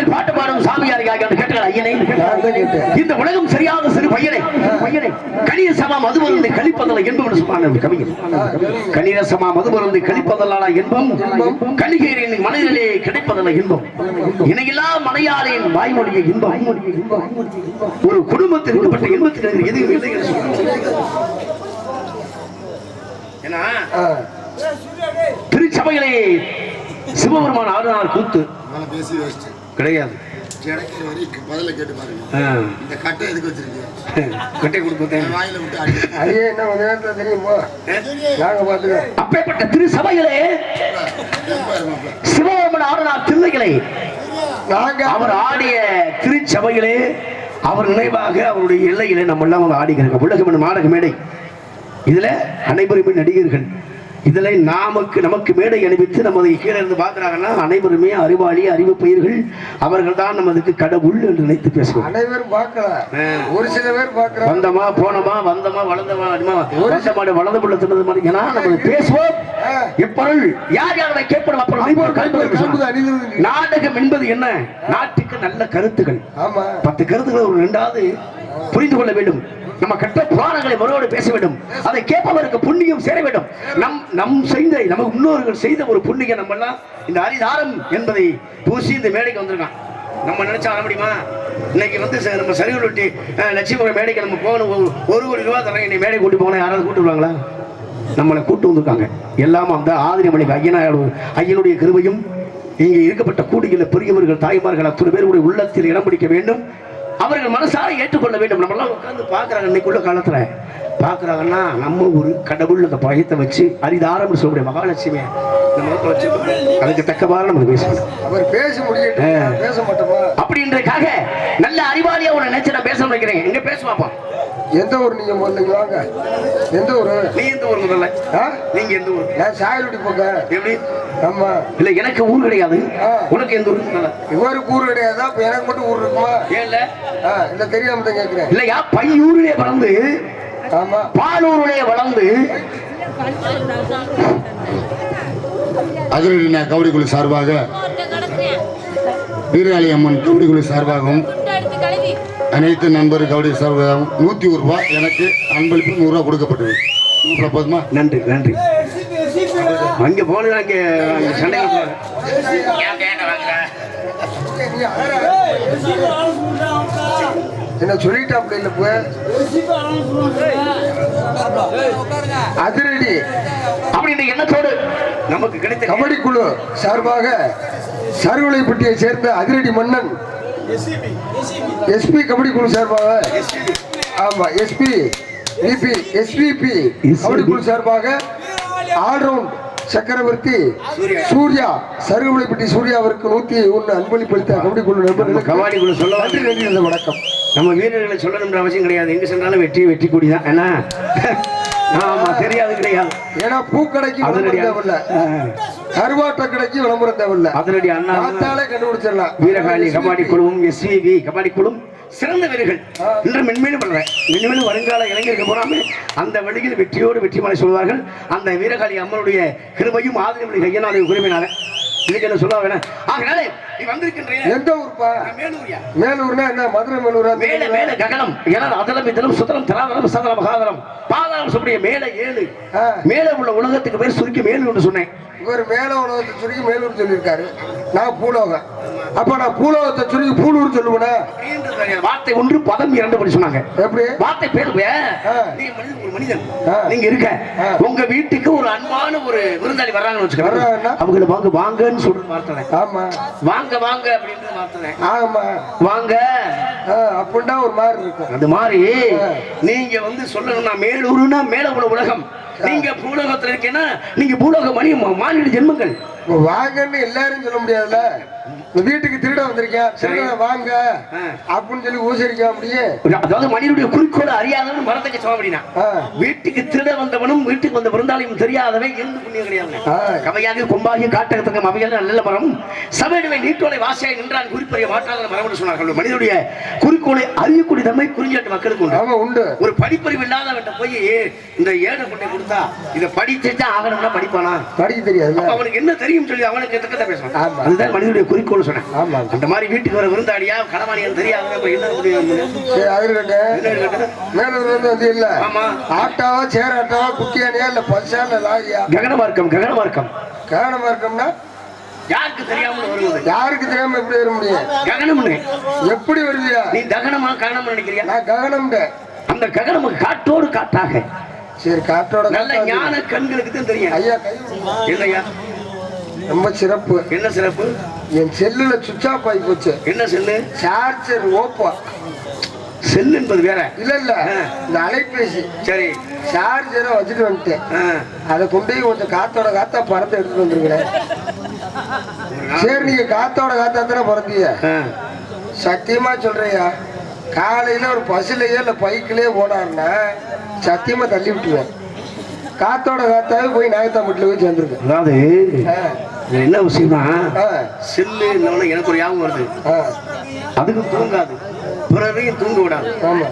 உலகத்தில் பாட்டு பாடும் சாமியாரியாக கேட்டார் ஐயனை இந்த உலகம் சரியாக சிறு பையனை பையனை கணித சமா மதுமருந்து கழிப்பதல்ல என்பம் என்று சொன்னார் அந்த கவிஞர். கணித சமா மதுமருந்து கழிப்பதல்ல என்பம்? கணிகையரின் மனதிலே கிடைப்பதல்ல இன்பம் இணையில்லா மனையாளின் வாய்மொழியை இன்பம். ஒரு குடும்பத்தில் இருக்கப்பட்ட இன்பத்தில் எதுவும் இல்லை என்று சொன்னார். ஏன்னா. திருச்சபைகளே சிவபெருமான் ஆறு நாள் கூத்து பேசி வச்சுட்டு கிடையாது. அப்பேற்பட்ட திருச்சபைகளே இருமாப்ல சிவபெருமன் ஆறுநாள் திருவைகளை நாங்க அவர் ஆடிய திருச்சபைகளே அவர் நினைவாக அவருடைய எல்லையிலே நம்ம எல்லாம் ஆடிக்கிறோம் உலகம் நாடக மேடை. இதுல அனைவருமே நடிகர்கள். இதுல நாமக்கு நமக்கு மேடை அணிவித்து நமது கீழே இருந்து பார்க்கறாங்கன்னா அனைவருமே அறிவாளி அறிவு பயிர்கள் அவர்கள் தான் நமதுக்கு கடவுள் என்று நினைத்து பேசுவோம். அனைவரும் பார்க்கல ஆ. ஒரு சில பேர் பார்க்கறோம் வந்தமா போனமா வந்தமா வளர்ந்தமா அடிமா வந்த மாடு வளர்ந்த புள்ள தின்னது மாதிரி ஏன்னா நம்ம பேசுவோம். ஆ. எப்பொருள் யார் யாரை கேட்படும் அப்புறம். நாடகம் என்பது என்ன? நாட்டுக்கு நல்ல கருத்துக்கள். ஆமா. பத்து கருத்துக்களை ஒரு ரெண்டாவது புரிந்து கொள்ள வேண்டும். நம்ம கட்ட புராணங்களை மறுவோடு பேச வேண்டும். அதை கேட்பவருக்கு புண்ணியம் சேர வேண்டும். நம் நம் செய்த நம்ம முன்னோர்கள் செய்த ஒரு புண்ணியம் நம்ம எல்லாம் இந்த அரிதாரம் என்பதை பூசி இந்த மேடைக்கு வந்திருக்கான். நம்ம நினைச்சா வர முடியுமா? இன்னைக்கு வந்து நம்ம சரிகள் விட்டு லட்சுமி மேடைக்கு நம்ம போகணும். ஒரு- ஒரு கோடி ரூபா தரேன் இன்னைக்கு மேடை கூட்டி போனா யாராவது கூட்டு விடுவாங்களா நம்மளை கூட்டு வந்திருக்காங்க. எல்லாம் அந்த ஆதிரிமலைக்கு ஐயனார் ஐயனுடைய கிருபையும் இங்கே இருக்கப்பட்ட கூடுகிற பெரியவர்கள் தாய்மார்கள் அத்தனை பேருடைய உள்ளத்தில் இடம் பிடிக்க வேண்டும். அவர்கள் மனசார ஏற்றுக்கொள்ள வேண்டும். நம்மளாம் உட்கார்ந்து பார்க்குறாங்க இன்னைக்குள்ள காலத்துல. பார்க்குறாங்கன்னா நம்ம ஒரு கடவுள் அந்த பயத்தை வச்சு அரிதாரம் சொல்லக்கூடிய வச்சு அதுக்கு தக்கவாறு நம்ம பேசணும். அவர் பேச முடியட்டும். நான் பேச மாட்டோமா? அப்படின்றதுக்காக நல்ல அறிவாளியா உன்னை நினைச்சு நான் பேச வைக்கிறேன் எங்க பேசுவாப்பா? எந்த ஊர் நீங்க முதல்ல வாங்க. எந்த ஊரு? நீ எந்த ஊர் முதல்ல? ஆ? நீங்க எந்த ஊர்? நான் சாயலுடி போக்க எப்படி? ஆமா. இல்ல எனக்கு ஊர் கிடையாது. ஆ. உனக்கு எந்த ஊர் இவருக்கு ஊர் கிடையாதா? இப்ப எனக்கு மட்டும் ஊர் இருக்குமா? இல்ல ஆ, இல்ல தெரியாம தான் கேக்குறேன். இல்லையா? பையூரிலே பிறந்து ஆமா. பாலூரிலே வளர்ந்து அதிரடி நான் கபடி குழு சார்பாக வீரகாளி அம்மன் கபடி குழு சார்பாகவும் அனைத்து நண்பர் கபடி சார்பாகவும் நூற்றி ஒரு ரூபாய் எனக்கு அன்பளிப்பு நூறுரூவா கொடுக்கப்பட்டது. இவ்வளோ போதுமா? நன்றி நன்றி. அங்க போனது அங்க அழறா. என்ன சொல்லிட்டாப்ல இல்ல போய் அதிரடி. அப்படின்ற எண்ணத்தோடு நமக்கு கிடைத்த கபடி குழு சார்பாக சருவலைப்பட்டியை சேர்ந்த அதிரடி மன்னன் எஸ்பி கபடி குழு சார்பாக ஆமா எஸ்பி விபி எஸ்பிபி கபடி குழு சார்பாக ஆல்ரவுண்ட் சக்கரவர்த்தி சூர்யா. சருவலைப்பட்டி சூர்யா அவருக்கு நூத்தி ஒன்று அன்பளிப்பளித்த கபடி குழு நண்பர்களுக்கு கபாடி குழு சொல்ல நன்றி நன்றி இந்த வணக்கம். நம்ம வீரர்களை சொல்லணும்ன்ற அவசியம் கிடையாது. எங்க சென்றாலும் வெற்றி வெற்றி கூடிதான். என்ன ஆமா தெரியாது கிடையாது. ஏன்னா பூக்கடைக்கு விளம்பரம் தேவையில்ல. கருவாட்ட கடைக்கு விளம்பரம் தேவையில்ல. அதிரடி அண்ணா. பார்த்தாலே கண்டுபிடிச்சிடலாம். வீரகாளி கபாடி குழுவும் எஸ்விவி கபாடி குழுவும் சிறந்த வீரர்கள். இன்று மென்மேலும் வளர மென்மேலும் வருங்கால இளைஞர்கள் போறாமல் அந்த வழியில் வெற்றியோடு வெற்றி மலை சொல்வார்கள். அந்த வீரகாளி அம்மனுடைய கிருபையும் ஆதிரமணி கையனாடைய உரிமையினால இதுக்கு என்ன சொல்ல வேணாம் ஆகனாலே நீ வந்திருக்கின்ற எந்த ஊர்ப்பா? மேலூரியா. மேலூர்னா என்ன? மதுரை மேலூரா? மேல மேல ககனம் ஏன்னா அதலம் இதலும் சுதலம் தராதலம் சதலம் மகாதலம். பாதாளம் சொல்லக்கூடிய மேல ஏழு. மேல உள்ள உலகத்துக்கு பேர் சுருக்கி மேலு சொன்னேன். இவர் மேல உலகத்தை சுருக்கி மேலூர் சொல்லியிருக்காரு. நான் பூலோகம். அப்ப நான் பூலோகத்தை சுருக்கி பூலூர் சொல்லுவேனா. வார்த்தை ஒன்று பதம் இரண்டு படி சொன்னாங்க. எப்படி? வார்த்தை பேர் ஒரு மனிதன். நீங்க இருக்க. உங்க வீட்டுக்கு ஒரு அன்பான ஒரு விருந்தாளி வர்றாங்கன்னு வச்சுக்கோங்க? அவங்கள வாங்க வாங்கன்னு சொல்றது வார்த்தை. ஆமா. வாங்க வாங்க அப்படின்றது வார்த்தை. ஆமா. வாங்க. அப்படின்னா ஒரு மாதிரி இருக்கும். அது மாதிரி. நீங்க வந்து சொல்லணும்னா மேலூருன்னா மேல உள்ள உலகம் நீங்க பூலோகத்துல இருக்கீங்கன்னா நீங்க பூலோக மணி மாநில ஜென்மங்கள். இப்ப வாங்கன்னு எல்லாரும் சொல்ல முடியாதுல்ல? வீட்டுக்கு திருட வந்திருக்கேன் வாங்க. அப்படின்னு சொல்லி ஊசரிக்க அப்படியே. அதாவது மனிதனுடைய குறிக்கோளை அறியாதவன் மரத்துக்கு சமம் அப்படின்னா. வீட்டுக்கு திருட வந்தவனும் வீட்டுக்கு வந்த விருந்தாளியும் தெரியாதவன் இருந்து புண்ணியம் கிடையாது. கவையாக கொம்பாகி அவைகள் நல்ல மரம். சபையிடுவை நீட்டோலை வாசியாய் நின்றான் குறிப்பறிய மாற்றாத மரம் என்று சொன்னார்கள். மனிதனுடைய குறிக்கோளை அறியக்கூடிய தன்மை குறிஞ்சாட்டு மக்களுக்கு உண்டு. உண்டு. ஒரு படிப்பறிவு இல்லாதவன்ட்ட போய் இந்த ஏழை கொண்டை கொடுத்தா இதை படிச்சுட்டு ஆகணும்னா படிப்பானா? படிக்க அப்ப அவனுக்கு என்ன தெரியும் சொல்லி அவனுக்கு ஆமா. அதுதான் மனிதனுடைய குறிக்கோள் சொன்னேன். ஆமா. அந்த மாதிரி வீட்டுக்கு வர விருந்தாடியா களவாணியன் தெரியாது அப்ப என்ன முடியும் சரி அது இருக்கட்டும் என்ன கேட்டா? மேலூர்ல இருந்து வந்து இல்ல. ஆட்டாவா சேர் ஆட்டாவா குட்டியானியா இல்ல லாரியா யாருக்கு தெரியாமல் வருவது யாருக்கு தெரியாம எப்படி வர முடியும்? ககனம்னு. எப்படி வருவியா நீ தகனமா ககனம் நினைக்கிறியா? நான் ககனம்ட அந்த ககனம் காட்டோடு காட்டாக சரி காற்றோட நல்ல ஞான கண்களுக்கு தான் தெரியும். ஐயா கை விடுங்க. ரொம்ப சிறப்பு. என்ன சிறப்பு? என் செல்லுல சுவிட்ச் ஆஃப் ஆகி போச்சு. என்ன செல்லு? சார்ஜர் ஓப்போ செல் என்பது வேற. இல்ல இல்ல. இந்த அலைபேசி. சரி. சார்ஜரை வச்சுட்டு வந்துட்டேன். அதை கொண்டு போய் கொஞ்சம் காத்தோட காத்தா பறந்து எடுத்துட்டு வந்துருக்கிறேன். சரி நீங்க காத்தோட காத்தா தானே பிறந்தீங்க. சத்தியமா சொல்றியா காலையில ஒரு பஸ்லயோ இல்ல பைக்லயோ போனாருன்னா சத்தியமா தள்ளி விட்டுருவேன். காத்தோட காத்தாவே போய் நாயத்தாம்பட்டில போய் சேர்ந்துருக்கேன் இது என்ன விஷயம்னா செல்லு என்னவோ எனக்கு ஒரு ஞாபகம் வருது. அதுக்கும் தூங்காது. பிறரையும் தூங்க விடாது. ஆமா.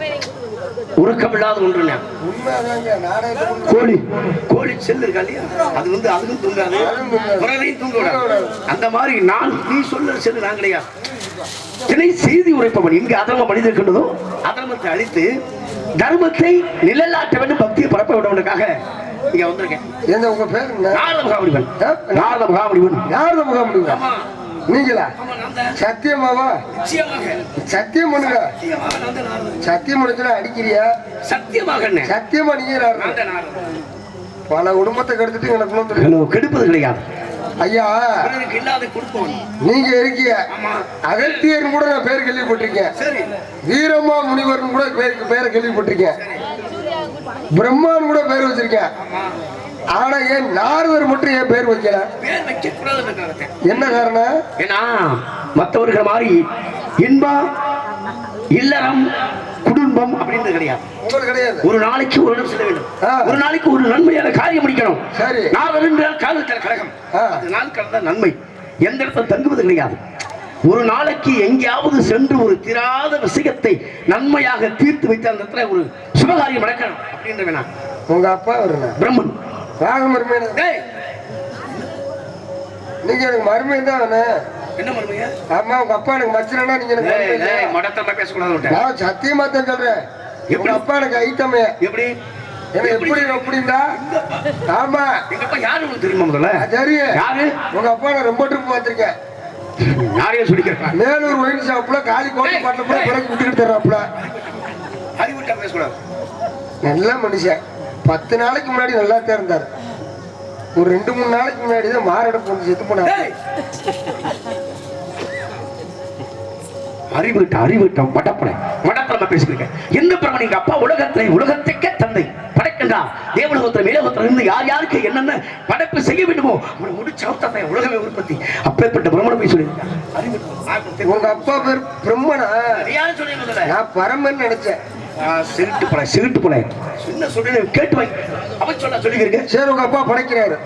உறக்கம் இல்லாத ஒன்று உண்மைதாங்க நாடகத்துல கோழி கோழி செல்லு இருக்கா இல்லையா? அது வந்து அதுக்கும் தூங்காது. பிறரையும் தூங்க விடாது. அந்த மாதிரி நான் நீ சொல்ற செல்லு நான் கிடையாது தினை செய்தி உரைப்பவன். இங்கு அதர்ம மனிதர் அதர்மத்தை அழித்து தர்மத்தை நிழலாட்ட வேண்டும் பக்தியை பரப்ப விடுவதற்காக இங்க வந்திருக்கேன். எந்த உங்க பேர் நாரத மகாமுடிவன்? நாரத மகாமுடிவன். யார் முக முடியுங்க ஆமா நீங்களா சத்தியமாவா? சத்தியம் பண்ணுங்க. சத்தியம் முடிச்சுனா அடிக்கிறியா? சத்தியமாக சத்தியமா நீங்க. பல குடும்பத்தை கெடுத்துட்டு எனக்கு கெடுப்பது கிடையாது. ஐயா. நீங்க இருக்கீங்க. ஆமா. அகத்தியர் கூட நான் பேர் கேள்விப்பட்டிருக்கேன். சரி. வீரமா முனிவர்னு கூட பேருக்கு பேரை கேள்விப்பட்டிருக்கேன். பிரம்மான் கூட பேர் வச்சிருக்கேன். ஆனா ஏன் நாரதர் மட்டும் ஏன் பேர் வைக்கல? பேர் வைக்க கூடாதுன்னு என்ன காரணம்? ஏன்னா மற்றவர்கள் மாதிரி இன்பம் இல்லறம் குடும்பம் அப்படின்றது கிடையாது. ஒரு நாளைக்கு ஒரு இடம் செல்ல வேண்டும். ஒரு நாளைக்கு ஒரு நன்மையான காரியம் முடிக்கணும். நான் என்றால் காலத்தில் கழகம் நாள் கலந்த நன்மை. எந்த இடத்துல தங்குவது கிடையாது. ஒரு நாளைக்கு எங்கேயாவது சென்று ஒரு தீராத விஷயத்தை நன்மையாக தீர்த்து வைத்த அந்த இடத்துல ஒரு சுபகாரியம் நடக்கணும் அப்படின்ற வேணா. உங்க அப்பா வருங்க பிரம்மன். ராகமருமையான டேய், நீங்க எனக்கு மருமையன் தான் என்ன ஆமா உங்க அப்பா எனக்கு மச்சனா நீங்க எனக்கு. மடத்தமா பேசக்கூடாது நான் சத்தியமா தான் சொல்றேன் எப்படி? அப்பா எனக்கு ஐட்டமே எப்படி? எனக்கு எப்படி? அப்படின்னா ஆமா. எங்க அப்பா யாரு உங்களுக்கு தெரியுமா முதல்ல? அது தெரியும். யாரு? உங்க அப்பா நான் ரொம்ப ட்ரிப் பார்த்திருக்கேன். யாரையும் சொல்லிக்கிறேன் மேலூர் ஒயின் ஷாப்ல காலி கோட்டை பாட்டில கூட பிறகு விட்டுக்கிட்டு தர்றாப்புல அறிவிட்டா பேசக்கூடாது. நல்ல மனுஷன். பத்து நாளைக்கு முன்னாடி நல்லா தான் இருந்தார் ஒரு ரெண்டு மூணு நாளைக்கு முன்னாடி தான் மாரடை செத்து போனார். டேய். அறிவிட்ட அறிவிட்டம் மடப்பட மடப்படமா பேசுகிறீங்க எந்த பிரமன் எங்க அப்பா உலகத்தை உலகத்துக்கே தந்தை? படைக்கின்றார் தேவலோகத்தில் மேலோகத்தில் இருந்து யார் யாருக்கு என்னென்ன படைப்பு செய்ய வேண்டுமோ அவனை முடிச்சு அவத்தத்தை உலகமே உற்பத்தி. அப்பேற்பட்ட பிரம்மணம் போய் சொல்லியிருக்காங்க. உங்க அப்பா பேர் பிரம்மனா? நான் பரமன்னு நினைச்சேன். என்ன சொல்றேன் கேட்டு வாங்கி அவன் சொல்ல சொல்லிக்கிறீங்க. சரி உங்க அப்பா படைக்கிறாரு.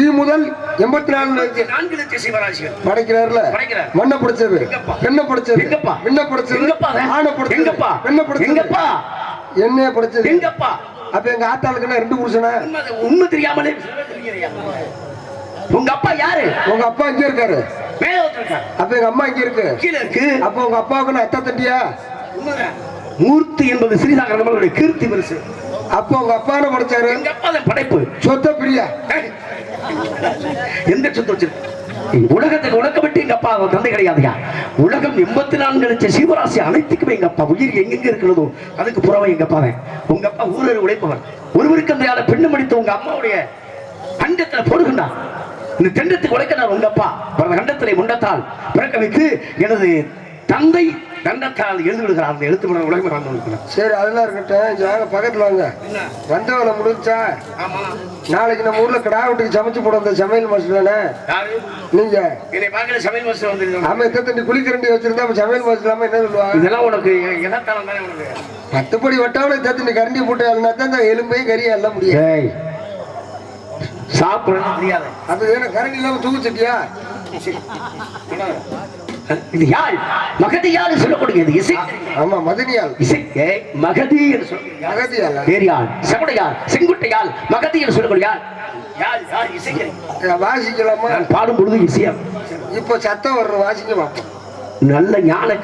ஈ முதல் எண்பத்தி நாலு நான்கு லட்சம் சிவராசிகள். படைக்கிறாருல? படைக்கிறார். மண்ணை பிடிச்சது? பெண்ணை பிடிச்சது? பெண்ணை பிடிச்சது? ஆணை பிடிச்சது? பெண்ணை பிடிச்சது? என்னைய பிடிச்சது. எங்கப்பா? அப்ப எங்க ஆத்தாளுக்குன்னா ரெண்டு புருஷனா? உண்மை தெரியாமலே? உங்க அப்பா யாரு? உங்க அப்பா இங்க இருக்காரு. அப்ப எங்க அம்மா இங்க இருக்கு. அப்ப உங்க அப்பாவுக்கு நான் அத்தை தட்டியா. மூர்த்தி என்பது நம்மளுடைய கீர்த்தி பெருசு அப்ப உங்க படிச்சாரு? அப்பா தான் படைப்பு. சொத்த பிரியா? எந்த சொத்து வச்சிருக்கு உலகத்துக்கு உலகம் விட்டு எங்க அப்பா தந்தை கிடையாதுயா? உலகம் எண்பத்தி நான்கு லட்சம் சீவராசி அனைத்துக்குமே எங்க அப்பா உயிர் எங்கெங்க இருக்கிறதோ அதுக்கு புறவை எங்க அப்பா தான் உங்க அப்பா ஊரர் உழைப்பவர். ஒருவருக்கு அந்த பெண்ணு மடித்து உங்க அம்மாவுடைய கண்டத்துல போடுகின்றான் இந்த தெண்டத்துக்கு உழைக்கிறார் உங்க அப்பா. பிறந்த கண்டத்திலே முண்டத்தால் பிறக்க வைத்து எனது தந்தை தண்டத்தால் எழுதி விடுகிறார் அந்த எழுத்து மன உலகம் வாழ்ந்து கொண்டிருக்கிறார். சரி அதெல்லாம் இருக்கட்டும். வாங்க பக்கத்துல வாங்க வந்த வேலை முடிஞ்சா ஆமா. நாளைக்கு நம்ம ஊர்ல கிடா வீட்டுக்கு சமைச்சு போட வந்த சமையல் மாஸ்டர் தானே? யாரு? நீங்க. என்னை பார்க்கல சமையல் மாஸ்டர் வந்திருக்காங்க. ஆமா எத்த தண்ணி குளிக்கரண்டி வச்சிருந்தா அப்ப சமையல் மாஸ்டர் இல்லாம என்ன சொல்லுவாங்க இதெல்லாம் உனக்கு இனத்தாலம் தானே உனக்கு? பத்துப்படி வட்டாவில் எத்த தண்ணி கரண்டி போட்டு அல்னா தான் எலும்பையும் கறியும் எல்லாம் முடியும். சாப்பிடணும் தெரியாது. அது என்ன கரண்டி இல்லாம தூக்கு சட்டியா? இது யாழ் மகதி யாழ் சொல்லக்கூடியது இசை. ஆமா மதினியால் இசை மகதி என்று யாழ். மகதியால். வேறியாள் செகுடையாள் செங்குட்டையாள் மகதி என்று சொல்லக்கூடிய வாசிக்கலாமா? நான் பாடும் பொழுது இசையா இப்ப சத்தம் வர்ற வாசிக்க பார்ப்போம் நல்ல ஞான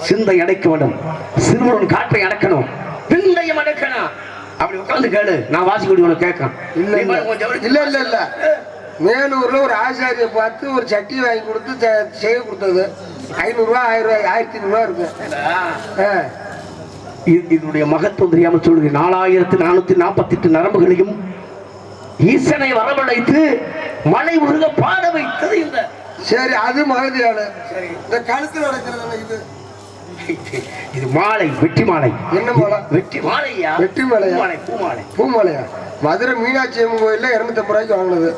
சிந்தை அடைக்க வேண்டும். சிறுவன் காற்றை அடக்கணும். பிந்தையும் அடக்கணும். அப்படி உட்கார்ந்து கேளு. நான் வாசிக்கூடிய உனக்கு கேட்கணும். இல்ல இல்ல. மேலூர்ல ஒரு ஆசாரியை பார்த்து ஒரு சட்டி வாங்கி கொடுத்து செ- செய்ய கொடுத்தது. ஐநூறுரூவா ஆயிரம் ரூபாய் ஆயிரத்தி ஐநூறுரூவா இருக்கு. இதனுடைய மகத்துவம் தெரியாம சொல்லுங்க நாலாயிரத்து நானூத்தி நாற்பத்தி எட்டு நரம்புகளையும் ஈசனை வரவழைத்து மலை உருக பாட வைத்தது இந்த. சரி அது மகதியாளு இந்த கழுத்துல நடக்கிறது இது. இது மாலை வெற்றி மாலை. என்ன மாலை? வெற்றி மாலையா? வெற்றி மாலையா? பூமாலை பூமாலை. பூமலையா? மதுரை மீனாட்சி அம்மன் கோயில்ல இருநூத்தம்பது ரூபாய்க்கு வாங்கினது.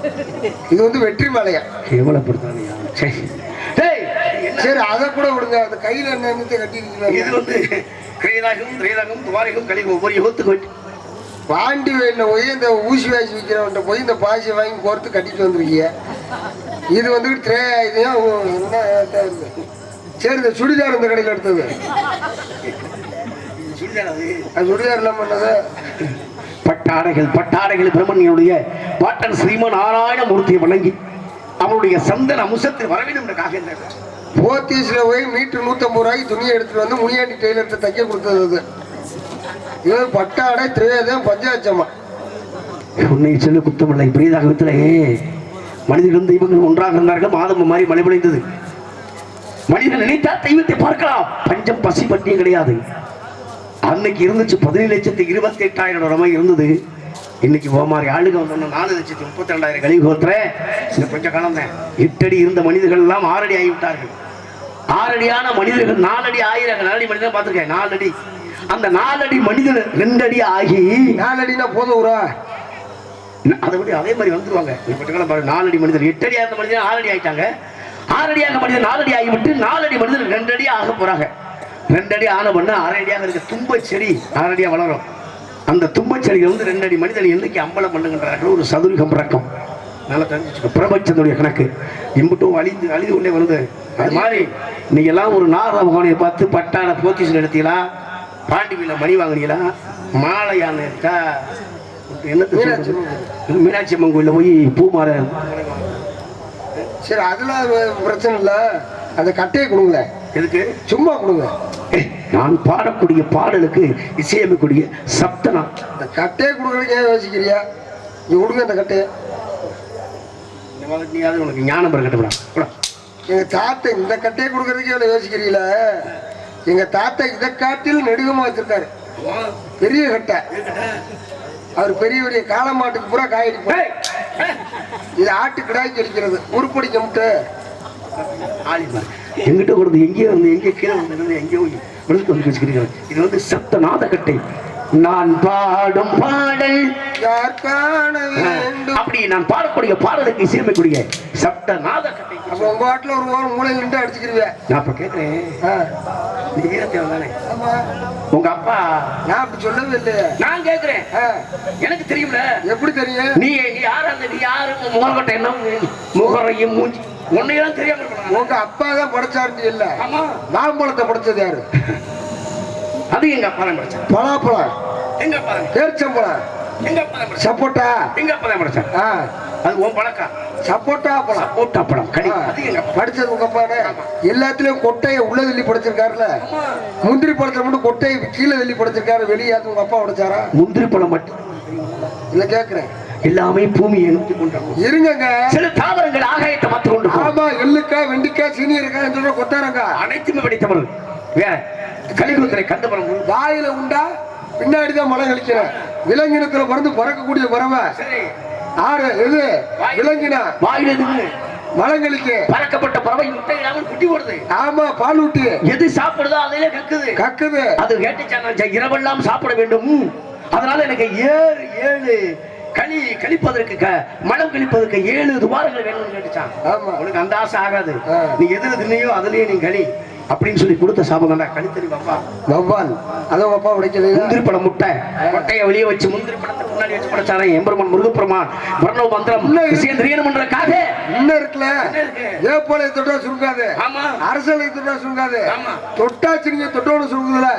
இது வந்து வெற்றி மலையா? எவ்வளவு பொறுத்தானியா சரி. அதை கூட விடுங்க. அந்த கையில என்ன என்னத்தை இது கட்டிருக்கீங்க வந்து கிரீதாகம் திரேதகம் துவாரகம் கலிகம் ஒவ்வொரு யுகத்துக்கு வெட்டி பாண்டி வயல்ல போய் இந்த ஊசி வாசி விற்கிறவன்ட்ட போய் இந்த பாசியை வாங்கி கோர்த்து கட்டிட்டு வந்திருக்கீங்க இது வந்துட்டு த்ரே இதையும் என்ன? சரி இந்த சுடிதார் இந்த கடையில் எடுத்தது. அது. சுடிதார் இல்லாம பண்ணது பட்டாடைகள் பட்டாடைகள் பிரம்மணியனுடைய பாட்டன் ஸ்ரீமன் நாராயண மூர்த்தியை வணங்கி அவனுடைய சந்தன அம்சத்தில் வரவேண்டும் என்ற காகின்றது போத்தீஸ்ல போய் மீட்டர் நூத்தம்பது ரூபாய்க்கு துணியை எடுத்துட்டு வந்து முனியாண்டி டெய்லர்கிட்ட தைக்க கொடுத்தது அது. இது பட்டாடை திரேதம் பஞ்சாச்சமா உன்னை சொல்லு குத்தமில்லை பிரியதாகத்திலே மனிதர்கள் தெய்வங்கள் ஒன்றாக இருந்தார்கள் மாதம் மாதிரி மழை பொழிந்தது மனிதன் நினைத்தா தெய்வத்தை பார்க்கலாம். பஞ்சம் பசி பட்டியம் கிடையாது. அன்னைக்கு இருந்துச்சு பதினேழு லட்சத்தி இருபத்தி எட்டாயிரம் ரூபாய் இருந்தது. இன்னைக்கு ஓமாரி ஆளுங்க வந்தோம்னா நாலு லட்சத்தி முப்பத்தி ரெண்டாயிரம் கழிவு கோத்துற. இந்த கொஞ்ச காலம் தான். எட்டடி இருந்த மனிதர்கள் எல்லாம் ஆறடி ஆகிவிட்டார்கள். ஆறடியான மனிதர்கள் நாலடி ஆயிரம் நாலடி மனிதன் பார்த்துருக்கேன் நாலடி. அந்த நாலடி மனிதன் ரெண்டு அடி ஆகி நாலடினா போதும் ஊரா? அதை விட அதே மாதிரி வந்துருவாங்க. பாருங்க நாலடி மனிதர் எட்டு அடி இருந்த மனிதர் ஆறடி ஆயிட்டாங்க. ஆறடியாக மனிதர் நாலடி ஆகிவிட்டு நாலடி மனிதர் ரெண்டு அடி ஆக போறாங்க. ரெண்டு அடி ஆன பண்ண அரை அடியாக இருக்க தும்ப செடி ஆறடியா வளரும். அந்த தும்ப செடியை வந்து ரெண்டு அடி மனிதன் என்னைக்கு அம்பலம் பண்ணுகின்றார்கள்? ஒரு சதுரிகம் பிறக்கம். நல்லா தெரிஞ்சுக்க. பிரபஞ்சத்துடைய கணக்கு. இம்புட்டும் அழிந்து அழிந்து கொண்டே வருது. அது மாதிரி நீங்க எல்லாம் ஒரு நார பகவானை பார்த்து பட்டான போத்தீஸ் எடுத்தீங்களா? பாண்டிவில மணி வாங்குனீங்களா? மாலையான இருக்கா சொல்றது? மீனாட்சி அம்மன் கோயில்ல. போய் பூ மாலை சரி அதுல பிரச்சனை இல்ல. அந்த கட்டையை கொடுங்களேன். எதுக்கு? சும்மா கொடுங்க. நான் பாடக்கூடிய பாடலுக்கு இசையமைக்கூடிய சப்தனா? இந்த கட்டையை கொடுக்கறதுக்கு யோசிக்கிறியா? நீ கொடுங்க அந்த கட்டையை. இந்த மாதிரி நீயாவது உனக்கு ஞானம் இருக்கட்டும் எங்க தாத்தா இந்த கட்டையை கொடுக்கறதுக்கு எவ்வளவு யோசிக்கிறீங்களா? எங்க தாத்தா இதை காட்டில் நெடுகமா வச்சிருக்காரு. பெரிய கட்டை. அவர் பெரிய பெரிய காளை மாட்டுக்கு பூரா காயடிப்பார் இது ஆட்டு கிடாய்க்கு அடிக்கிறது. உருப்படிக்க முட்டை எங்கிட்ட கொடுத்து எங்கேயோ வந்து எங்கேயோ கீழே வந்து எங்கேயோ விழுந்து வந்து வச்சுக்கிறீங்க இது வந்து சப்தநாத கட்டை. நான் பாடும் பாடல். அப்படி நான் பாடக்கூடிய பாடலுக்கு இசையமைக்கூடிய சப்தநாத கட்டை. அப்ப உங்க வாட்டில் ஒரு ஓரம் மூலையில் நின்று அடிச்சுக்கிருவிய நான் இப்ப கேட்கிறேன் நீ வீரத்தேவன் தானே உங்க அப்பா. நான் அப்படி சொல்லவே இல்லையே. நான் கேட்கிறேன் எனக்கு தெரியும்ல. எப்படி தெரியும்? நீ யார் அந்த நீ யாரு? முகக்கட்டை என்ன? முகரையும் மூஞ்சி உன்னையெல்லாம் தெரியாம உங்க அப்பா தான் படைச்சாருன்னு இல்ல. மாம்பழத்தை படைச்சது யாரு? அது எங்க அப்பா தான் படிச்சான் பலாப்பழம் எங்க அப்பா பேரிச்சம்பழம் எங்க அப்பா சப்போட்டா. எங்க அப்பா தான் படிச்சான் ஆ. அது உன் பழக்கம். சப்போட்டா பழம். ஓட்டா பழம். அப்பா. படிச்சது உங்க அப்பானே எல்லாத்துலயும் கொட்டையை உள்ள தள்ளி படைச்சிருக்காருல? முந்திரி பழத்துல மட்டும் கொட்டையை கீழே தள்ளி படைச்சிருக்காரு. வெளியே உங்க அப்பா உடைச்சாரா? முந்திரி பழம் மட்டும். இல்ல கேக்குறேன். எல்லாமே பூமியை நோக்கி கொண்டாங்க இருங்கங்க. சில தாவரங்கள் ஆகாயத்தை கொண்டு போகும். ஆமா எள்ளுக்காய் வெண்டிக்காய் சீனி இருக்கான்னு சொல்ற கொத்தாரங்க அனைத்துமே படித்தவர்கள் வேற கலிகுலத்திலே கண்டபரம் வாயில உண்டா? பின்னாடிதான் மழை கழிக்கிறேன் விலங்கினத்துல பிறந்து பறக்கக்கூடிய பறவை. ஆறு இது விலங்கினா? வாயில கழிக்க. பறக்கப்பட்ட பறவை முட்டை இல்லாமல் குட்டி போடுது. ஆமா பால் ஊட்டி. எது சாப்பிடுதோ அதிலே கக்குது. கக்குது. அது கேட்டுச்சான் இரவெல்லாம் சாப்பிட வேண்டும். அதனால எனக்கு ஏழு ஏழு களி கழிப்பதற்கு மலம் கழிப்பதற்கு ஏழு துவாரங்கள் வேணும்னு கேட்டுச்சான் ஆமா. உனக்கு அந்த ஆசை ஆகாது. நீ எதுல தின்னையோ அதுலயே நீ களி. அப்படின்னு சொல்லி கொடுத்த சாபம் தான் கழுத்தறி பாப்பா வவ்வால். அதை அப்பா உடைக்கலையா முந்திரி பழம் முட்டை. முட்டையை வெளியே வச்சு முந்திரி பழத்தை முன்னாடி வச்சு படைச்சாரே? எம்பெருமான் முருகப்பெருமான் மரண மந்திரம் விஷயம் தெரியணும்ன்றக்காக இன்னும் இருக்குல்ல? இருக்கு? ஏப்போலை தொட்டா சுருங்காது. ஆமா. அரசலை தொட்டா சுருங்காது. ஆமா. தொட்டா சிரிங்க தொட்டோட சுருங்குதுல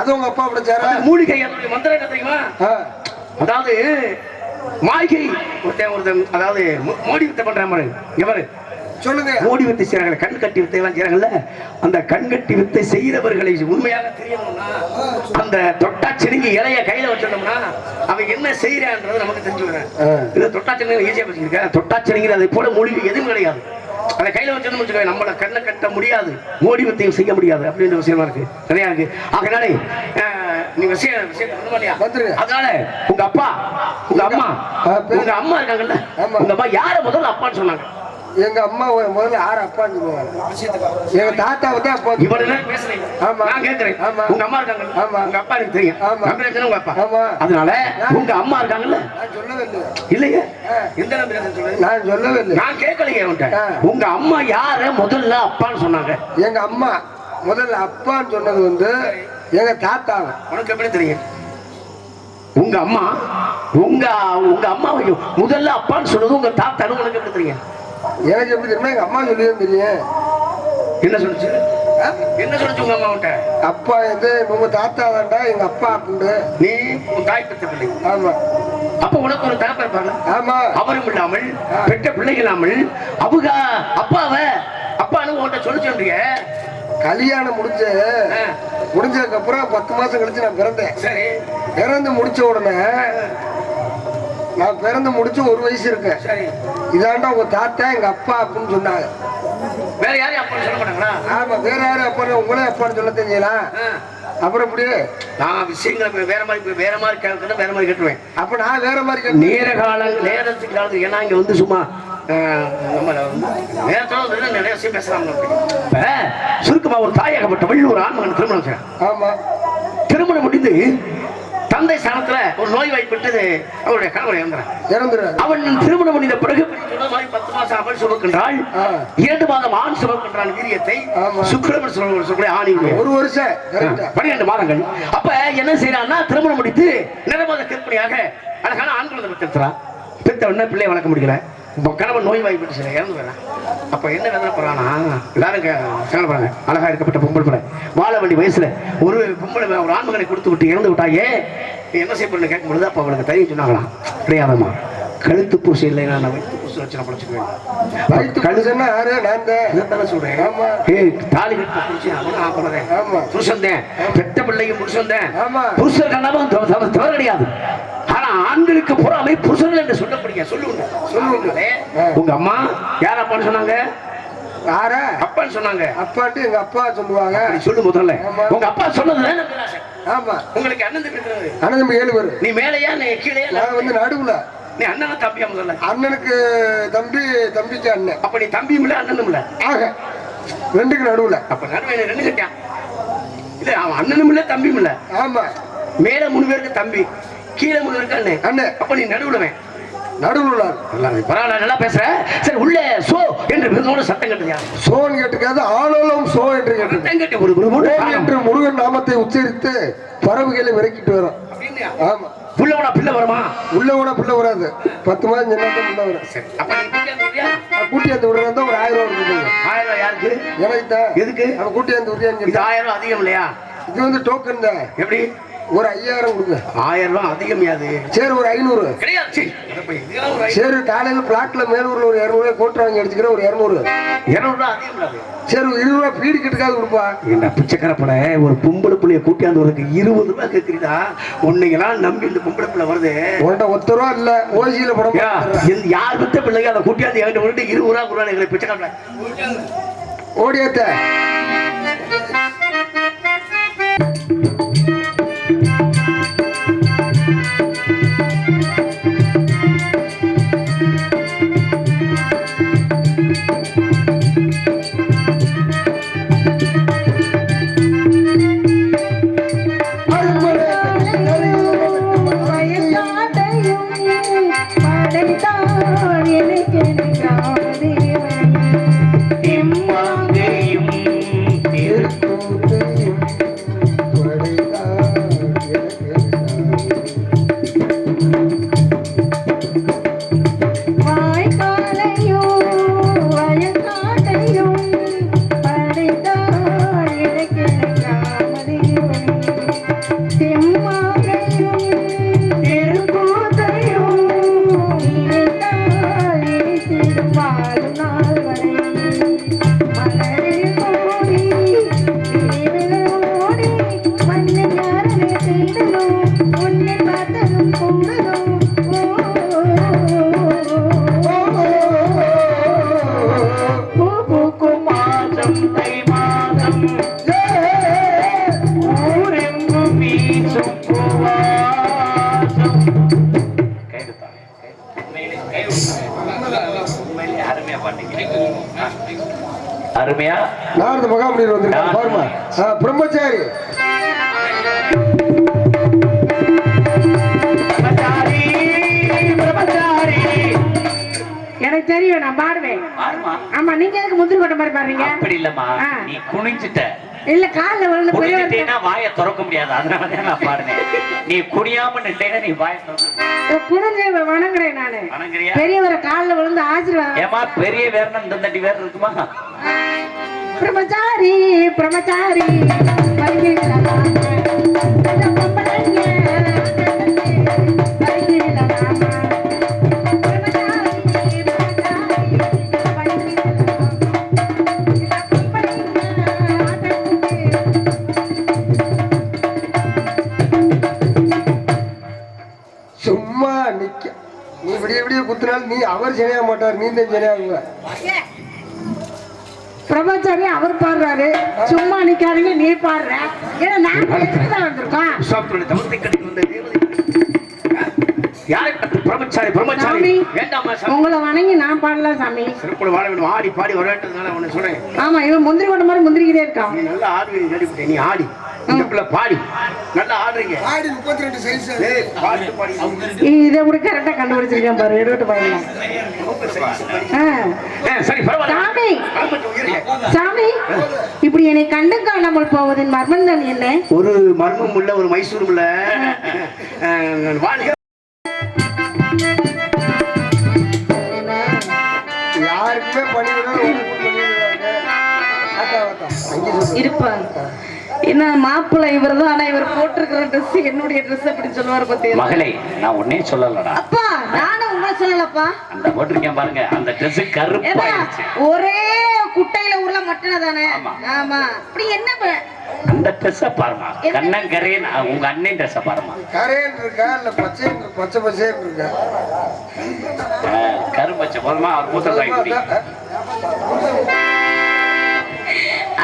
அது உங்க அப்பா உடைச்சாரா மூலிகை மந்திரம் தெரியுமா. அதாவது மாய்கை ஒருத்தன் ஒருத்தன் அதாவது மோடி வித்தை பண்றான் பாரு எவரு? சொல்லுங்க. மோடி வித்தை செய்யறாங்க கண் கட்டி வித்தை எல்லாம் செய்யறாங்கல்ல. அந்த கண் கட்டி வித்தை செய்யறவர்களை உண்மையாக தெரியணும்னா அந்த தொட்டா சிறுங்கி இலைய கையில வச்சிருந்தோம்னா அவன் என்ன செய்யறான்றது நமக்கு தெரிஞ்சு வர ஆ. இது தொட்டா சிறுங்கி ஈஸியா வச்சிருக்க தொட்டா சிறுங்கி அதை போல மொழி எதுவும் கிடையாது. அதை கையில வச்சிருந்தோம் வச்சுக்கோங்க நம்மள கண்ணை கட்ட முடியாது. மோடி வித்தையும் செய்ய முடியாது அப்படின்ற விஷயமா இருக்கு. நிறையா இருக்கு? அஹ், நீ விஷயம் விஷயம் வந்துருங்க. அதனால உங்க அப்பா உங்க அம்மா உங்க அம்மா இருக்காங்கல்ல. உங்க அம்மா யார முதல்ல அப்பான்னு சொன்னாங்க எங்க அம்மா முதல்ல யார் அப்பான்னு சொல்லுவாங்க எங்க தாத்தாவை தான் அப்பா இவ்வளவு பேசுறீங்க. ஆமா. நான் கேட்கிறேன். ஆமா. உங்க அம்மா இருக்காங்கல்ல? ஆமா. உங்க அப்பா எனக்கு தெரியும். ஆமா. நம்பி இருக்கிறது உங்க அப்பா. ஆமா. அதனால உங்க அம்மா இருக்காங்கல்ல? நான் சொல்லவே இல்லை இல்லையே. ஆ. எந்த நம்பி இருக்கிறது சொல்லுங்க. நான் சொல்லவே இல்லை நான் கேட்கலையே அவன்கிட்ட. உங்க அம்மா யார முதல்ல அப்பான்னு சொன்னாங்க எங்க அம்மா முதல்ல அப்பான்னு சொன்னது வந்து எங்க தாத்தாவை உனக்கு எப்படி தெரியும்? உங்க அம்மா உங்க உங்க அம்மாவை முதல்ல அப்பான்னு சொன்னது உங்க தாத்தான்னு உனக்கு எப்படி தெரியும்? எனக்கு எப்படி தெரியுமா? எங்க அம்மா சொல்லிதான் தெரியும். என்ன சொல்லுச்சு? என்ன சொல்லுச்சு உங்க அம்மா உன்கிட்ட? அப்பா இது உங்க தாத்தா தான்டா எங்க அப்பா அப்படின்னு நீ உன் தாய் பெற்ற பிள்ளை ஆமா. அப்ப உனக்கு ஒரு தகப்பன் இருப்பாங்க. ஆமா. அவரும் இல்லாமல் பெற்ற பிள்ளைகள் இல்லாமல் அவங்க அப்பாவை அப்பான்னு உன்கிட்ட சொல்லி சொல்றீங்க கல்யாணம் முடிஞ்சு முடிஞ்சதுக்கு அப்புறம் பத்து மாசம் கழிச்சு நான் பிறந்தேன். சரி. பிறந்து முடிச்ச உடனே நான் பிறந்து முடிச்சு ஒரு வயசு இருக்கேன். இதாண்டா உங்க தாத்தா எங்க அப்பா அப்படின்னு சொன்னாங்க. வேற யாரையும் அப்பான்னு சொல்ல மாட்டாங்களா? ஆமா வேற யாரும் அப்பா உங்களே அப்பான்னு சொல்ல தெரிஞ்சலாம் அப்புறம் இப்படி நான் விஷயங்களை வேற மாதிரி வேற மாதிரி கேட்கணும் வேற மாதிரி கேட்டுருவேன். அப்ப நான் வேற மாதிரி கேட்டேன் நேர காலம் நேரத்துக்கு காலத்துக்கு ஏன்னா இங்க வந்து சும்மா நிறைய பேசலாம் சுருக்கமா ஒரு தாயகப்பட்டவள் ஒரு ஆண்மகன் திருமணம் செய்றான். ஆமா. திருமணம் முடிந்து தந்தை ஸ்தானத்துல ஒரு நோய் வாய்ப்பட்டது அவருடைய கணவர் இறந்துரு அவன் திருமணம் முடிந்த பிறகு பத்து மாசம் அவள் சுமக்கின்றாள். இரண்டு மாதம் ஆண் சுமக்கின்றான் வீரியத்தை. சுக்கிரமன் சொல்ல சொல்லக்கூடிய ஆணி ஒரு வருஷம் பன்னிரண்டு மாதங்கள். அப்ப என்ன செய்யறான்னா திருமணம் முடித்து நிறமாத கற்பனையாக அழகான ஆண் குழந்தை பெற்றெடுத்துறான் பெத்த உடனே பிள்ளை வளர்க்க முடியல? இப்ப கணவன் நோய் வாய்ப்பட்டு சில இறந்து வரான் அப்ப என்ன வேதனை போறானா எல்லாரும் சங்கடப்படுறாங்க அழகா இருக்கப்பட்ட பொம்பளை பிள்ளை. வாழ வேண்டிய வயசுல ஒரு பொம்பளை ஒரு ஆண்மகனை கொடுத்து விட்டு இறந்து விட்டாயே என்ன செய்ய பண்ணு கேட்கும் பொழுது அப்ப அவளுக்கு தைரியம் சொன்னாங்களாம் கிடையாதம்மா கழுத்து பூசி இல்லைன்னா நான் வயிற்று பூசி வச்சு நான் பழச்சுக்குவேன் கழுதுன்னா யாரு? நான் தான். இதைத்தானே சொல்றேன். ஆமா. ஏய் தாலி கட்ட புருஷன் அவனும் நான் சொல்றேன் ஆமா. புருஷன் தான். பெத்த பிள்ளையும் புருஷன் தான். ஆமா. புருஷன் கண்ணாவும் தவறு கிடையாது. ஆண்களுக்கு பொறாமை புருஷர்கள் என்று சொல்லக்கூடிய சொல்லுங்க. சொல்லுங்க. உங்க அம்மா யார் அப்பான்னு சொன்னாங்க? யாரா? அப்பான்னு சொன்னாங்க. அப்பாட்டு எங்க அப்பா சொல்லுவாங்க. சொல்லு முதல்ல. உங்க அப்பா நிராசை. ஆமா. உங்களுக்கு அண்ணன் தம்பி அண்ணன் ஏழு பேரு. நீ மேலையா நீ கீழே நான் வந்து நடுவுல. நீ அண்ணனும் தம்பியா முதல்ல? அண்ணனுக்கு தம்பி தம்பிக்கு அண்ணன். அப்ப நீ தம்பியும் இல்ல அண்ணனும் இல்ல? ஆக ரெண்டுக்கு நடுவுல. அப்ப நடுவே ரெண்டு கட்டியா? இல்ல அவன் அண்ணனும் இல்ல தம்பியும் இல்ல? ஆமா. மேல மூணு பேருக்கு தம்பி. கீழே மூணு பேருக்கு அண்ணன் அண்ணன் அப்ப நீ நடுவுலவன் நடுவுல உள்ளார். நல்லா பரவாயில்ல நல்லா பேசுற. சரி உள்ள சோ என்று விருந்தோட சத்தம் கட்டுது யார்? சோன் கேட்டுக்காது ஆளோலம் சோ என்று சத்தம் கட்டி ஒரு என்று முருகன் நாமத்தை உச்சரித்து பறவைகளை விரக்கிட்டு வரும்? ஆமா. புள்ளவனா பிள்ளை வருமா? உள்ள கூட புள்ள வராது. பத்து மாதம் சின்னதான் உள்ள வரும். கூட்டியாந்து விடுறதா ஒரு ஆயிரம் ஆயிரம் ரூபாய் யாருக்கு? எனக்கு எதுக்கு? அவன் கூட்டியாந்து விடுறியான்னு ஆயிரம் அதிகம் இல்லையா? இது வந்து டோக்கன் தான். எப்படி? ஒரு ஐயாயிரம் கொடுங்க. ஆயிரம் ரூபாய் அதிகம் யாது சரி ஒரு ஐநூறு. சரி காலையில பிளாட்ல மேலூர்ல ஒரு இரநூறு கோட்டை வாங்கி அடிச்சுக்கிறேன் ஒரு இரநூறு. இருநூறு ரூபாய் அதிகம் இல்லாது சரி ஒரு இருபது ரூபா பீடி கிட்டுக்காது கொடுப்பா. என்ன பிச்சைக்கார பட ஒரு பொம்பளை புள்ளைய கூட்டியாந்து வரதுக்கு இருபது ரூபாய் கேட்குறீதா உன்னைங்கெல்லாம் நம்பி இந்த பொம்பளை பிள்ளை வருது. உன்கிட்ட ஒத்த ரூபா இல்ல ஓசியில படம் யார் வித்த பிள்ளைங்க அதை கூட்டியாந்து என்கிட்ட இருபது ரூபா கொடுவாங்க எங்களை பிச்சைக்கார பிள்ளை. ஓடியாத்த. வாயை திறக்க முடியாது. அதனால தான் நான் பாடுனேன். நீ குனியாம நின்றேன்னா நீ வாயை திறக்க வணங்குறேன் நானு. பெரியவரை கால்ல விழுந்து ஆசீர்வாதம் ஏமா பெரிய வேர்னா இந்த தட்டி வேர் இருக்குமா? பிரம்மச்சாரி பிரம்மச்சாரி குத்துனாலும் நீ அவர் ஜெனியா மாட்டார் நீ தான் ஜெனியாகுங்க பிரம்மச்சாரி அவர் பாடுறாரு. சும்மா நிக்காதீங்க நீ பாடுற. ஏன்னா நாங்க எதுக்குதான் வந்திருக்கோம்? தவத்தை வந்த தேவதை. சாமி உங்களை வணங்கி நான் பாடலாம் சாமி. வாழ வேண்டும். ஆடி பாடி வரவேற்றதுனால உன்னை சொல்றேன் ஆமா இவன் முந்திரி கொண்ட மாதிரி முந்திரிக்கிட்டே இருக்கான். நீ நல்லா ஆடுவீங்க நீ ஆடி. இந்த பிள்ளை பாடி. நல்லா ஆடுறீங்க. ஆடி முப்பத்தி ரெண்டு சைஸ் ஏய், பாட்டு பாடி. இதை கூட கரெக்டா கண்டுபிடிச்சிருக்கேன் பாரு. எடுத்து பாருங்க. சரி பரவாயில்ல. சாமி. இப்படி என்னை கண்டு காணாமல் போவதின் மர்மம் தான் என்ன? ஒரு மர்மம் உள்ள ஒரு மைசூரும் உள்ள. வாழ்க. யாருக்குமே இருப்பாங்க என்ன மாப்பிள்ளை இவர் தான் ஆனா இவர் போட்டிருக்கிற ட்ரெஸ் என்னுடைய ட்ரெஸ் அப்படின்னு சொல்லுவாரு பத்தியா மகளே நான் ஒன்னே சொல்லலடா அப்பா நானும் உங்களை சொல்லலப்பா அந்த போட்டிருக்கேன் பாருங்க அந்த ட்ரெஸ் கருப்பாயிருச்சு ஒரே குட்டையில உருள மட்டன தானே ஆமா. அப்படி என்ன அந்த ட்ரெஸ்ஸ பாருமா கண்ணங்கரேன் உங்க அண்ணன் ட்ரெஸ்ஸ பாருமா கரையன் இருக்கா இல்ல பச்சை பச்சை பச்சைன்னு இருக்கா கரும்பச்சை போதுமா அவர் மூத்த வாங்கி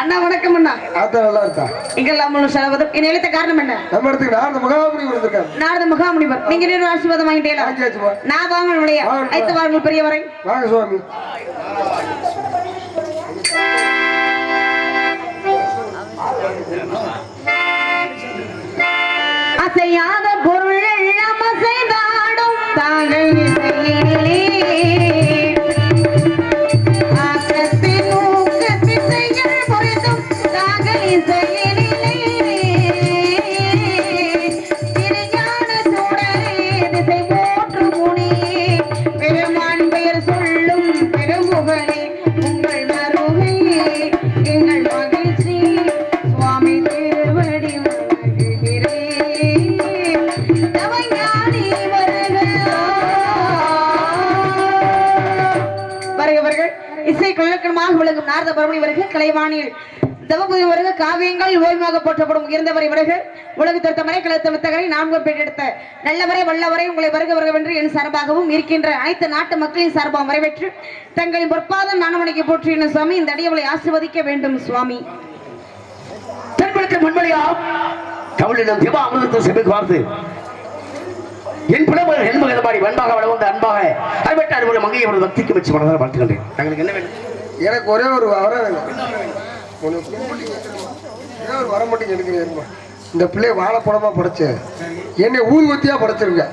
அண்ணா வணக்கம் அண்ணா. ஆத்தா நல்லா இருக்கா இங்கெல்லாம் முழு செலவதும் என்னை எழுத்த காரணம் என்ன? நம்ம இடத்துக்கு நான் அந்த மகாபலி வந்திருக்காரு. நாரத முகாமுனிவர் நீங்க நேரம் ஆசீர்வாதம் வாங்கிட்டீங்களா? நான் வாங்கணும் இல்லையா. ஐத்து வாருங்கள் பெரியவரை. வாங்க சுவாமி. அசையாத பொருள் அசைந்தாடும். தாங்கள் வருக கலைவாணியில் தவபுதி வருக காவியங்கள் ஓய்வாக போற்றப்படும் உயர்ந்தவரை வருக. உலக திருத்த மறை கலத்த வித்தகரை நான்கு பெற்றெடுத்த நல்லவரை வல்லவரை உங்களை வருக வருகவென்று என் சார்பாகவும் இருக்கின்ற அனைத்து நாட்டு மக்களின் சார்பாக வரவேற்று தங்களின் பொற்பாதம் நானவனைக்கு போற்றின சுவாமி இந்த அடியவளை ஆசிர்வதிக்க வேண்டும் சுவாமி. தென்படுத்த முன்மொழியா அமிர்தத்தை செபிக்கு என் பிளவர் எண்பது மாதிரி அன்பாக வளர்ந்த அன்பாக அறிவட்ட அறிவுரை மங்கை அவரது பக்திக்கு வச்சு மனதார பார்த்துக்கின்றேன் தங்களுக்கு என்ன வேணும்? எனக்கு ஒரே ஒரு வர? ஒரே ஒரு வர மட்டும் எடுக்கிறேன் இந்த பிள்ளைய வாழைப்பழமா படைச்சு என்னை ஊதுவத்தியா படைச்சிருங்க.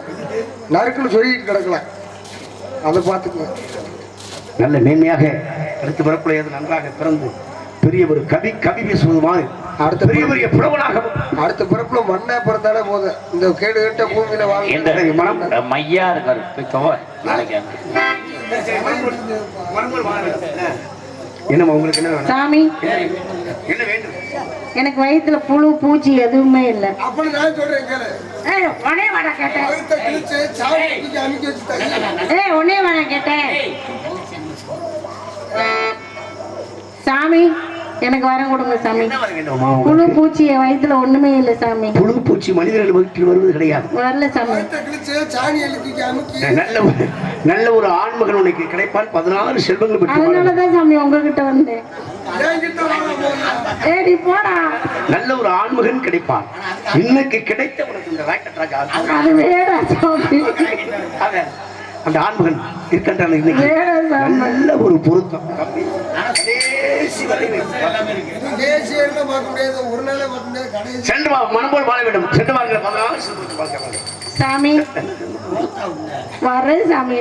நறுக்குன்னு சொல்லிட்டு கிடக்கலாம் அதை பார்த்துக்குவேன் நல்ல மேன்மையாக அடுத்து வரக்கூடியது நன்றாக பிறந்து பெரிய ஒரு கவி கவி பேசுவதுமாறு அடுத்த பெரிய பெரிய புலவனாகவும் அடுத்த பிறப்புல மண்ணா பிறந்தாலே போதும். இந்த கேடு கேட்ட பூமியில எந்த வாழ்க்கை மனம்? மையா இருக்காரு. நாளைக்கு. என்னம்மா உங்களுக்கு என்ன வேணும்? சாமி. என்ன வேண்டும்? எனக்கு வயித்துல புழு பூச்சி எதுவுமே இல்லை. அப்படி நான் சொல்றேன் கேளு. ஏய் உடனே வாடா கேட்டேன். கழுத்தை கிழிச்சு சாவி தூக்கி அமுக்கி வச்சு தள்ளி. ஏய் உடனே வாடா கேட்டேன். சாமி. எனக்கு வரம் கொடுங்க சாமி. புழு பூச்சி என் வயித்துல ஒண்ணுமே இல்லை சாமி. புழு பூச்சி மனிதர்கள் வீட்டில் வருவது கிடையாது. வரல சாமி. நல்ல ஒரு நல்ல ஒரு ஆண்மகன் உனக்கு கிடைப்பான். பதினாறு செல்வங்கள். அதனாலதான் சாமி உங்ககிட்ட வந்தேன். ஏடி போடா. நல்ல ஒரு ஆண்மகன் கிடைப்பான். இன்னைக்கு கிடைத்த உனக்கு இந்த ராக்கெட் ராஜா அது வேடா சாமி. அந்த ஆண்மகன் இருக்கின்றான் இன்னைக்கு. நல்ல ஒரு பொருத்தம். சென்று வா மனம் போல் வாழ வேண்டும். சென்று. சாமி. வர்றது சாமி.